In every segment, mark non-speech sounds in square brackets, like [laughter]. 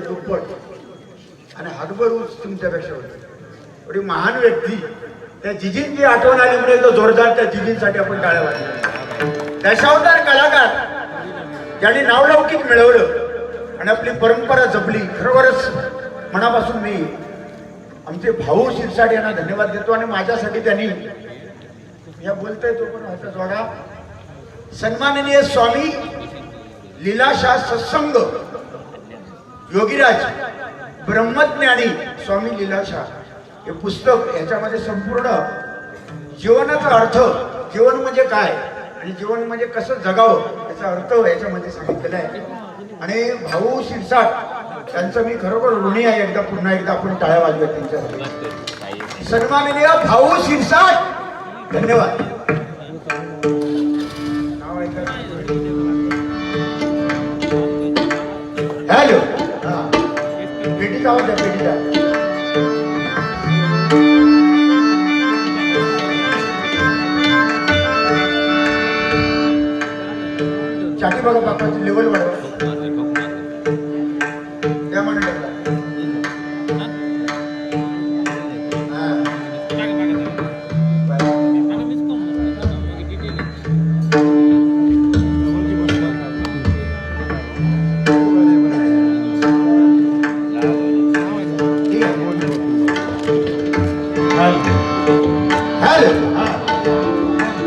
दुप्पट. आणि हातभर ऊस तुमच्यापेक्षा होते. एवढी महान व्यक्ती. त्या जिजींची आठवण आली म्हणजे तो जोरदार त्या जिजींसाठी आपण टाळ्या वाजल्या दशावतार कलाकार ज्यांनी नावलौकिक मिळवलं आणि आपली परंपरा जपली. खरोखरच मनापासून मी आमचे भाऊ शिरसाट यांना धन्यवाद देतो आणि माझ्यासाठी त्यांनी या बोलतोय तो पण हातात जोडा. सन्माननीय स्वामी लीलाशाह सत्संग. योगीराज ब्रह्मज्ञानी स्वामी लीलाशाह. हे पुस्तक याच्यामध्ये संपूर्ण जीवनाचा अर्थ जीवन म्हणजे काय आणि जीवन म्हणजे कसं जगावं याचा अर्थ याच्यामध्ये सांगितलेला आहे. आणि भाऊ शिरसाट त्यांचं मी खरोखर ऋणी आहे. एकदा पुन्हा एकदा आपण टाळ्या वाजव्या त्यांच्यासाठी. सन्माननीय भाऊ शिरसाट धन्यवाद. छाती बघा बापाची लेवल वाढवा त्या मंडळाला हा. हा.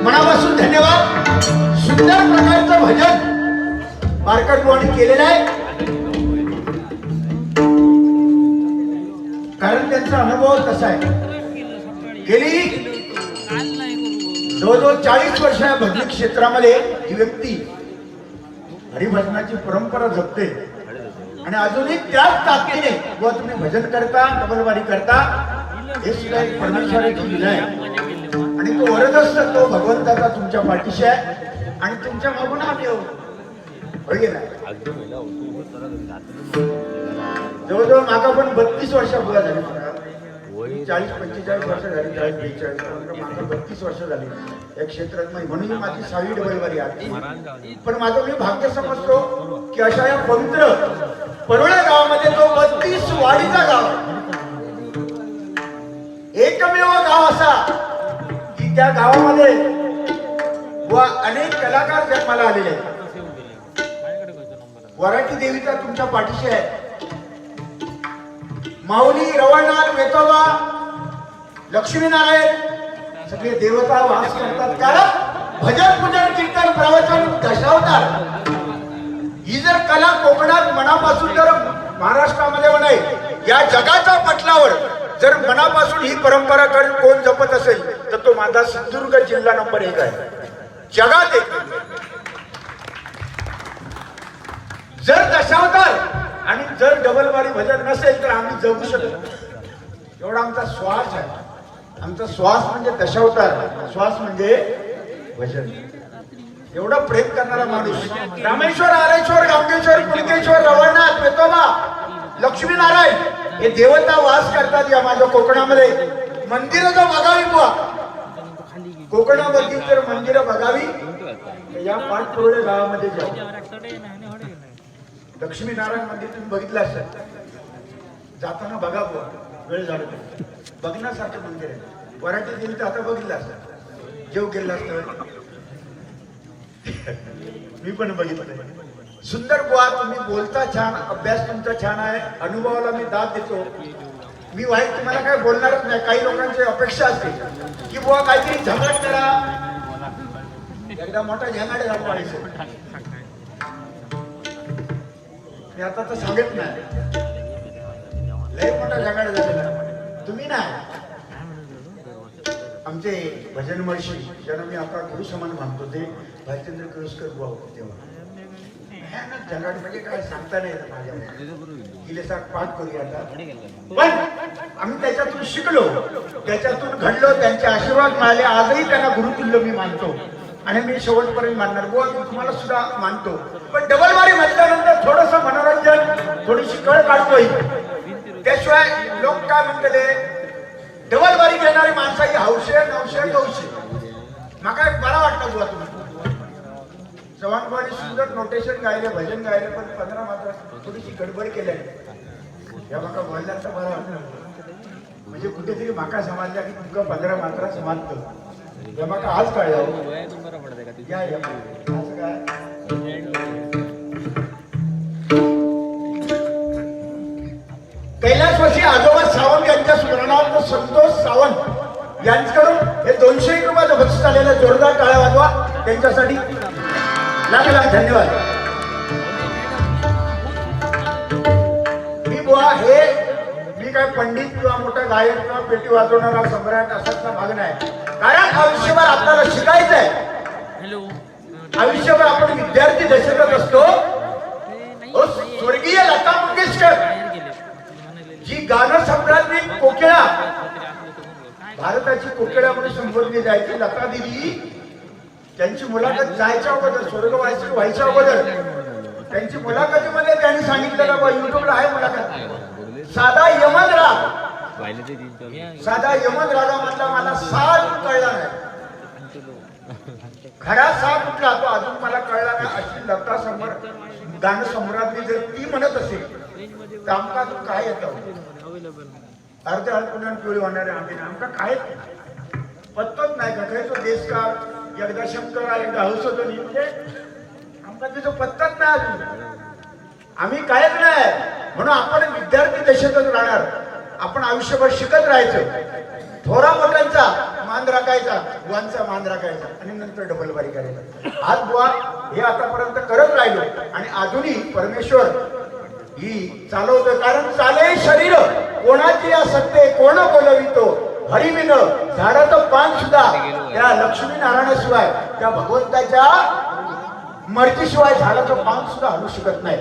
मनापासून धन्यवाद सुंदर प्रकारचं भजन मार्केट बुवानी केलेलं आहे. कारण त्यांचा अनुभव तसा आहे. गेली जवळजवळ चाळीस वर्ष या भजनी क्षेत्रामध्ये ही व्यक्ती हरिभजनाची परंपरा जपते. आणि अजूनही त्याच ताकदीने व तुम्ही भजन करता डबलवारी करता हे सुद्धा एक परमेश्वराची लीला आहे. आणि तो वरदस्त तो भगवंताचा तुमच्या पाठीशी आहे. आणि तुमच्या मागून आम्ही येऊ? जवळजवळ मागा पण बत्तीस वर्षापूर्वी झाली मला चाळीस पंचेचाळीस वर्ष झाली चाळीस बेचाळीस मागा बत्तीस वर्ष झाली. या क्षेत्रात नाही म्हणून माझी सहावी डबलवारी आहे. पण माझं मी भाग्य समजतो की अशा या पवित्र परोळ्या गावामध्ये तो बत्तीस वाडीचा गाव. एकमेव गाव असा. की त्या गावामध्ये व अनेक कलाकार जन्माला आलेले आहेत. वराठी देवीचा तुमच्या पाठीशी आहे. माऊली रवळनाथ वेतोबा लक्ष्मीनारायण सगळे देवता वास करतात. कारण भजन पूजन कीर्तन प्रवचन दशावतार. ही जर कला कोकणात मनापासून जर महाराष्ट्रामध्ये म्हणाय या जगाच्या पटलावर जर मनापासून ही परंपरा कोण जपत असेल तर माझा सिंधुदुर्ग जिल्हा नंबर एक आहे. जगात एक. जर दशावतार आणि जर डबलवारी भजन नसेल तर आम्ही जगू शकतो एवढा आमचा श्वास आहे. आमचा श्वास म्हणजे दशावतार श्वास म्हणजे भजन. एवढा प्रेम करणारा माणूस. रामेश्वर आरेश्वर गांगेश्वर कुणकेश्वर रवळनाथ वेतोबा लक्ष्मीनारायण हे देवता वास करतात या माझ्या कोकणामध्ये. मंदिरं जो बघावी बुवा कोकणामधील जर मंदिरं बघावी या पाठपुरळे गावामध्ये जाऊ. लक्ष्मीनारायण मंदिर तुम्ही बघितलं असेल. जाताना बघा वेळ झाला तर. बघण्यासारखं मंदिर आहे. वराठी देवी तर आता बघितलं असत जेव गेला असतं. [laughs] मी पण बघितलं सुंदर बुवा तुम्ही बोलता छान अभ्यास तुमचा छान आहे. अनुभवाला मी दाद देतो. मी वाईट तुम्हाला काय बोलणारच नाही. काही लोकांची अपेक्षा असते. की बुवा काहीतरी झगड करा. एकदा मोठा झंगाड झाला मी आता तर सांगत नाही. लय मोठा झगाड झालेला. तुम्ही नाही. आमचे भजन महर्षी ज्यांना मी आता गुरु समान मानतो ते भालचंद्र किर्लोस्कर बुवा होते तेव्हा. भयानक म्हणजे काय सांगता नाही पाठ करूया पण आम्ही त्याच्यातून शिकलो. त्याच्यातून घडलो त्यांचे आशीर्वाद मिळाले. आजही त्यांना गुरुतुल्य मी मानतो. आणि मी शेवटपर्यंत मानणार. बोल मी तुम्हाला सुद्धा मानतो. पण डबल मारी म्हटल्यानंतर थोडस मनोरंजन थोडीशी कळ काढतोय. त्याशिवाय लोक काय म्हणतले डबलवारी घेणारी माणसं ही हौशे नवशे नऊशे माका मला वाटतं बुवा तुम्ही चव्हाणवाडी गायले भजन गायले पण पंधरा मात्र थोडीशी गडबड केली या माका बोलल्यात तर बरं. म्हणजे कुठेतरी माका समजल्या की तुमका पंधरा मात्रा समाजतं या माका आज कळलं या या. काय? कैलासवासी आजोबा सावंत यांच्या स्मरणार्थ संतोष सावंत यांच्याकडून हे दोनशे एक रुपयाचं बक्षीस आलेलं जोरदार टाळ्या वाजवा. त्यांच्यासाठी लाख लाख धन्यवाद. मी बुवा हे मी काय पंडित किंवा मोठा गायक किंवा पेटी वाजवणारा सम्राट असाचा भाग नाही कारण आयुष्यभर आपल्याला शिकायचं आहे. आयुष्यभर आपण विद्यार्थी दशेतच असतो. स्वर्गीय लता मंगेशकर. जी गाणं सम्राज्ञी कोकिळा. भारताची कोकिळा म्हणून संबोधली जायची लता दिदी. त्यांची मुलाखत जायच्या अगोदर स्वर्गवासी व्हायच्या अगोदर. त्यांची मुलाखतीमध्ये त्यांनी सांगितलेलं बा युट्यूबला आहे मुलाखत. साधा यमन राग साधा यमन रागामधला मला साल कळला नाही. खरा साथ कुठला तो अजून मला कळला नाही. अशी लता समोर गाणं सम्राज्ञी जर ती म्हणत असेल तर आमका काय येतं? अर्ध्या अल्पनान पिवळी होणारे आम्ही आमका काय पत्तच नाही का? तो देश का एकदा शंकर एकदा हौसधनी म्हणजे आमचा तिथं पत्ताच नाही अजून आम्ही कायच नाही. म्हणून आपण विद्यार्थी दशेतच राहणार. आपण आयुष्यभर शिकत राहायचं. थोरा मोठ्यांचा मान राखायचा बुवांचा मान राखायचा आणि नंतर डबल बारी करायचा आज बुवा हे आतापर्यंत करत राहिलो आणि अजूनही परमेश्वर ही चालवतोय. कारण चाले शरीर. कोणाची असते कोण बोलवितो हरिविन झाडाचं पान सुद्धा त्या लक्ष्मी नारायणाशिवाय त्या भगवंताच्या मर्जीशिवाय झाडाचं पान सुद्धा हलू शकत नाही.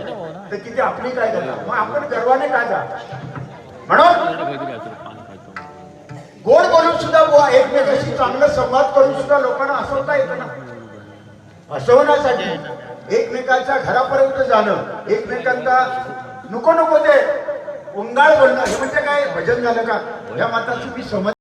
तर तिथे आपली काय करणार मग आपण गर्वाने काय जा? म्हणून गोड बोलून सुद्धा एकमेकाशी चांगला संवाद करून सुद्धा लोकांना हसवता येतं ना. हसवण्यासाठी एकमेकांच्या घरापर्यंत जाणं एकमेकांचा नको नको ते उंगाळ बोलणं हे म्हणजे काय? भजन झालं का? या माताची मी समज